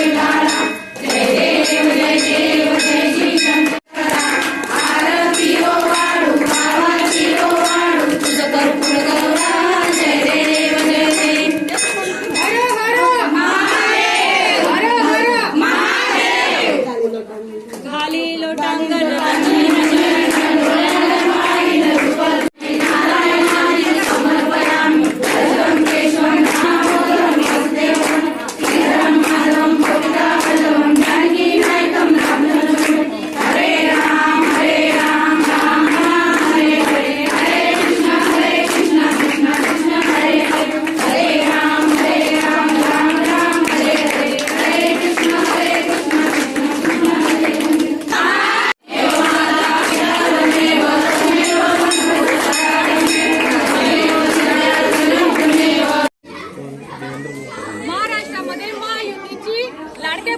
Amen.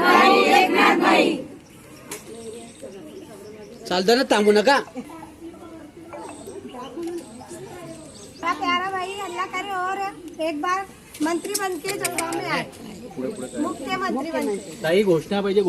सगळे हात लावा. चालतं ना थांबू नका. प्यारा भाई अल्लाह करे और एक बार मंत्री बन के जलगांव में आए। मुख्यमंत्री बन के काही घोषणा पाहिजे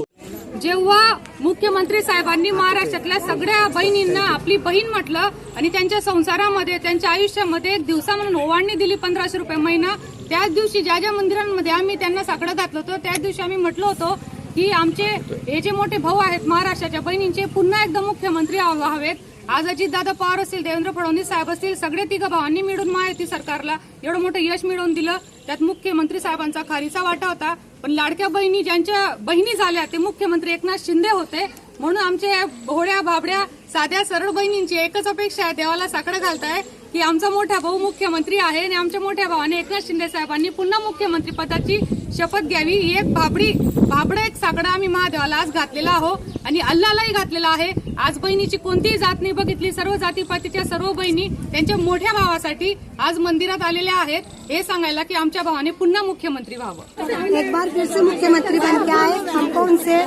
जेव्हा मुख्यमंत्री साहेबांनी महाराष्ट्रातल्या सगळ्या बहिणींना आपली बहीण म्हटलं आणि त्यांच्या संसारामध्ये त्यांच्या आयुष्यामध्ये एक दिवसा म्हणून ओवाळणी दिली पंधराशे रुपये महिना त्याच दिवशी ज्या ज्या मंदिरांमध्ये आम्ही त्यांना साकडं घातलं होतं त्याच दिवशी आम्ही म्हटलं होतो की आमचे हे जे मोठे भाऊ आहेत महाराष्ट्राच्या बहिणींचे पुन्हा एकदा मुख्यमंत्री व्हावेत. आज अजितदादा पवार असतील देवेंद्र फडणवीस साहेब असतील सगळे तिघ भावांनी मिळून महायुती सरकारला एवढं मोठं यश मिळवून दिलं. त्यात मुख्यमंत्री साहेबांचा खारीचा वाटा होता. पण लाडक्या बहिणी ज्यांच्या बहिणी झाल्या ते मुख्यमंत्री एकनाथ शिंदे होते. म्हणून आमच्या भोळ्या बाबड्या साध्या सरळ बहिणींची एकच अपेक्षा आहे देवाला साकडं घालताय. की आमचा मोठा भाऊ मुख्यमंत्री आहे आणि आमच्या मोठ्या भावाने एकनाथ शिंदे साहेबांनी पुन्हा मुख्यमंत्री पदाची शपथ घ्यावी. ही एक भाबडी भाबडं एक साकडा आम्ही महादेवाला आज घातलेला आहो आणि अल्लालाही घातलेला आहे. आज बहिणीची कोणतीही जात नाही बघितली. सर्व जातीपातीच्या सर्व बहिणी त्यांच्या मोठ्या भावासाठी आज मंदिरात आलेल्या आहेत. हे सांगायला की आमच्या भावाने पुन्हा मुख्यमंत्री व्हावं. एक बार फिर से मुख्यमंत्री बन के आए. हमको उनसे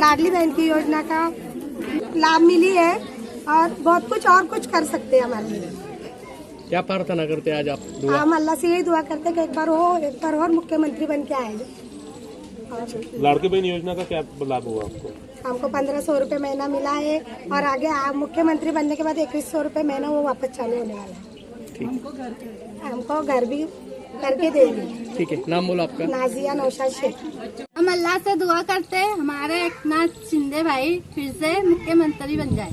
लाडली बहन की योजना का लाभ मिली है और बहुत कुछ और कुछ कर सकते हैं हमारे लिए। क्या प्रार्थना करते हैं आज आप? दुआ। हम अल्लाह से यही दुआ करते हैं कि एक बार हो एक बार और मुख्यमंत्री बन के आए। लाड़की बहन योजना का क्या लाभ हुआ आपको? हमको पंद्रह सौ रुपये महीना मिला है और आगे आ- मुख्यमंत्री बनने के बाद इक्कीस सौ रुपये महीना वो वापस चालू होने वाला है। हमको घर भी करके देंगे ठीक है नाम बोलो आपका। नाजिया नौशाद शेख। हम अल्लाह से दुआ करते हैं हमारे एकनाथ शिंदे भाई फिर से मुख्यमंत्री बन जाए।